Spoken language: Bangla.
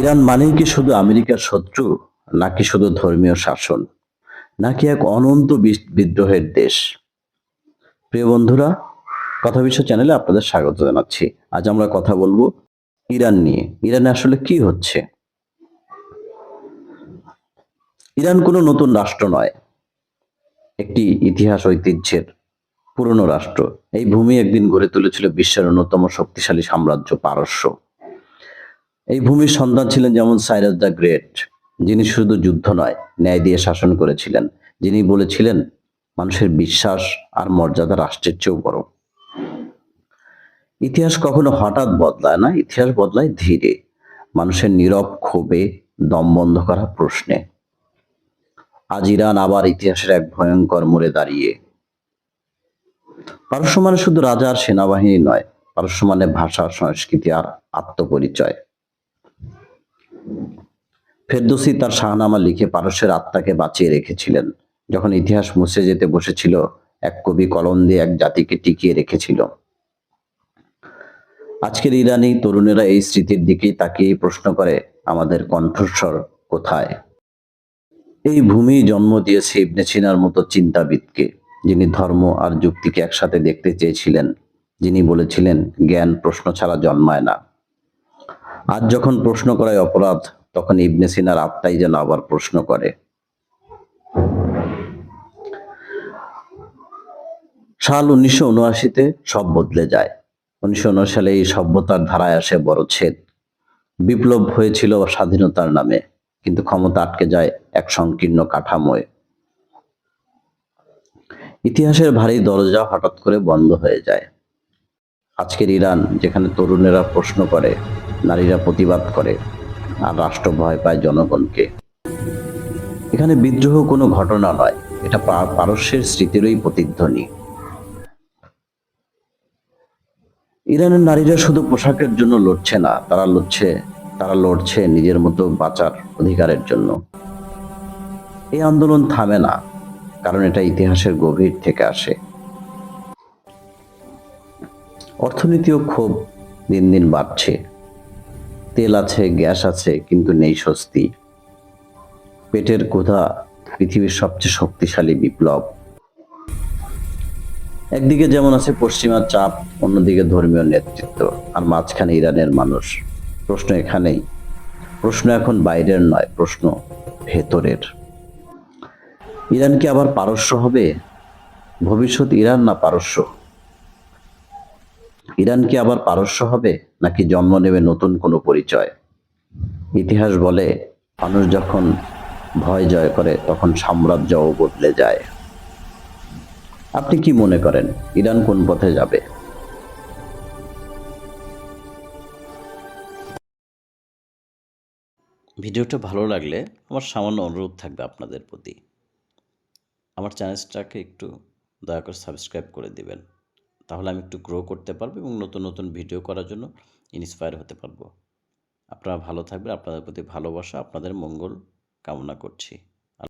ইরান মানেই কি শুধু আমেরিকার শত্রু, নাকি শুধু ধর্মীয় শাসন? নাকি এক অনন্ত বিদ্রোহের দেশ? প্রিয় বন্ধুরা, কথা বিষয় চ্যানেলে আপনাদের স্বাগত জানাচ্ছি। আজ আমরা কথা বলব ইরান নিয়ে। ইরানে আসলে কি হচ্ছে? ইরান কোনো নতুন রাষ্ট্র নয়, একটি ইতিহাস ঐতিহ্যের পুরনো রাষ্ট্র। এই ভূমি একদিন গড়ে তুলেছিল বিশ্বের অন্যতম শক্তিশালী সাম্রাজ্য পারস্য। এই ভূমির সন্তান ছিলেন যেমন সাইরাস দ্য গ্রেট, যিনি শুধু যুদ্ধ নয়, ন্যায় দিয়ে শাসন করেছিলেন। যিনি বলেছিলেন, মানুষের বিশ্বাস আর মর্যাদা রাষ্ট্রের চেয়েও বড়। ইতিহাস কখনো হঠাৎ বদলায় না, ইতিহাস বদলায় ধীরে। মানুষের নীরব ক্ষোভে দম বন্ধ করা প্রশ্নে। আজ ইরান আবার ইতিহাসের এক ভয়ঙ্কর মোড়ে দাঁড়িয়ে। পারস্য মানে শুধু রাজা আর সেনাবাহিনী নয়, পারস্য মানে ভাষা, সংস্কৃতি আর আত্মপরিচয়। ফেরদৌসি তার শাহনামা লিখে পারস্যের আত্মাকে বাঁচিয়ে রেখেছিলেন, যখন ইতিহাস মুছে যেতে বসেছিল, এক কবি কলম দিয়ে এক জাতিকে টিকিয়ে রেখেছিল। আজকের ইরানি তরুণেরা এই স্মৃতির দিকেই তাকিয়ে প্রশ্ন করে, আমাদের কণ্ঠস্বর কোথায়? এই ভূমি জন্ম দিয়েছে ইবনে সিনার মতো চিন্তাবিদকে, যিনি ধর্ম আর যুক্তিকে একসাথে দেখতে চেয়েছিলেন, যিনি বলেছিলেন, জ্ঞান প্রশ্ন ছাড়া জন্মায় না। আজ যখন প্রশ্ন করায় অপরাধ তখন ইবনে সিনার আত্মাই যেন আবার প্রশ্ন করে। সাল উনিশশো উনআশিতে সব বদলে যায়। উনিশশো উনআশি সালে এই সভ্যতার ধারায় আসে বড় ছেদ। বিপ্লব হয়েছিল স্বাধীনতার নামে, কিন্তু ক্ষমতা আটকে যায় এক সংকীর্ণ কাঠামোয়। ইতিহাসের ভারী দরজা হঠাৎ করে বন্ধ হয়ে যায়। আজকের ইরান, যেখানে তরুণেরা প্রশ্ন করে, নারীরা প্রতিবাদ করে আর রাষ্ট্র ভয় পায় জনগণকে। এখানে বিদ্রোহ কোনো ঘটনা নয়, এটা পারস্যের স্মৃতিরই প্রতিধ্বনি। ইরানের নারীরা শুধু পোশাকের জন্য লড়ছে না, তারা লড়ছে তারা লড়ছে নিজের মতো বাঁচার অধিকারের জন্য। এই আন্দোলন থামে না, কারণ এটা ইতিহাসের গভীর থেকে আসে। অর্থনীতিও খুব দিন দিন বাড়ছে। তেল আছে, গ্যাস আছে, কিন্তু নেই স্বস্তি। পেটের ক্ষুধা পৃথিবীর সবচেয়ে শক্তিশালী বিপ্লব। একদিকে যেমন আছে পশ্চিমা চাপ, অন্যদিকে ধর্মীয় নেতৃত্ব, আর মাঝখানে ইরানের মানুষ। প্রশ্ন এখানেই। প্রশ্ন এখন বাইরের নয়, প্রশ্ন ভেতরের। ইরান কি আবার পারস্য হবে? ভবিষ্যৎ ইরান না পারস্য? ইরান কি আবার পারস্য হবে, নাকি জন্ম নেবে নতুন কোনো পরিচয়? ইতিহাস বলে, মানুষ যখন ভয় জয় করে, তখন সাম্রাজ্যও বদলে যায়। আপনি কি মনে করেন, ইরান কোন পথে যাবে? ভিডিওটা ভালো লাগলে আমার সামান্য অনুরোধ থাকবে আপনাদের প্রতি। আমার চ্যানেলটাকে একটু দয়া করে সাবস্ক্রাইব করে দিবেন। তাহলে আমি একটু গ্রো করতে পারব এবং নতুন নতুন ভিডিও করার জন্য ইন্সপায়ার হতে পারব। আপনারা ভালো থাকবেন, আপনাদের প্রতি ভালোবাসা, আপনাদের মঙ্গল কামনা করছি।